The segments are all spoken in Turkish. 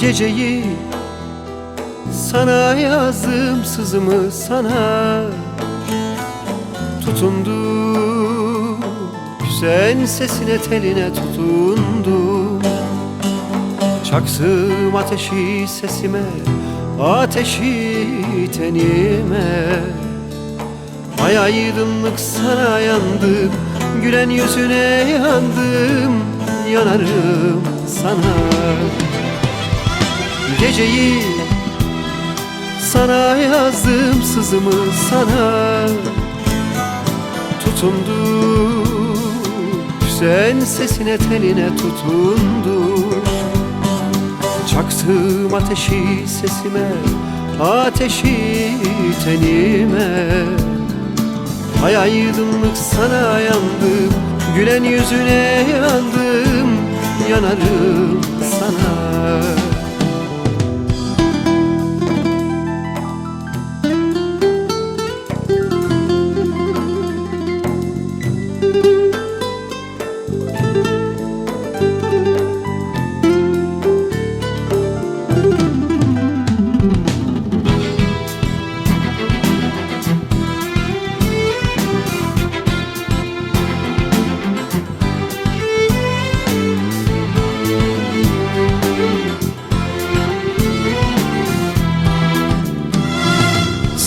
Geceyi sana yazdım sızımı sana Tutundum. Sen sesine teline tutundum. Çaksım ateşi sesime Ateşi tenime. Ay aydınlık sana yandım Gülen yüzüne yandım Yanarım sana Geceyi sana yazdım sızımı sana Tutundu Sen sesine teline tutundu. Çaktım ateşi sesime Ateşi tenime. Ay aydınlık sana yandım Gülen yüzüne yandım Yanarım sana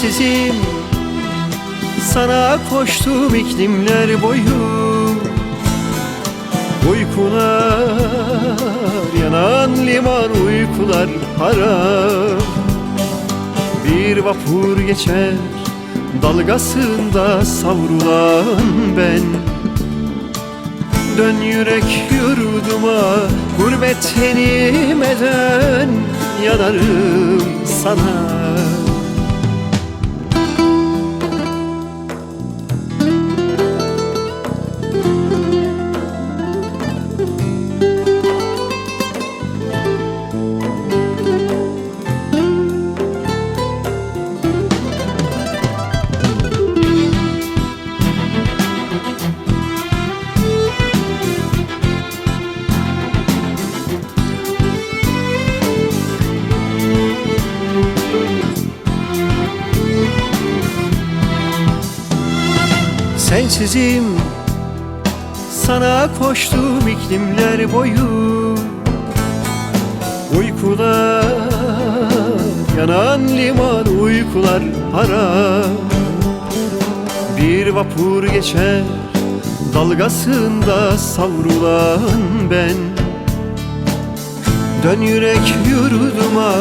Sensizim Sana koştum iklimler boyu. Uykular Yanan liman uykular haram Bir vapur geçer Dalgasında savrulan ben. Dön yürek yurduma Gurbet tenime dön Yanarım sana Sensizim Sana koştum iklimler boyu Uykular Yanan liman uykular haram Bir vapur geçer Dalgasında savrulan ben Dön yürek yurduma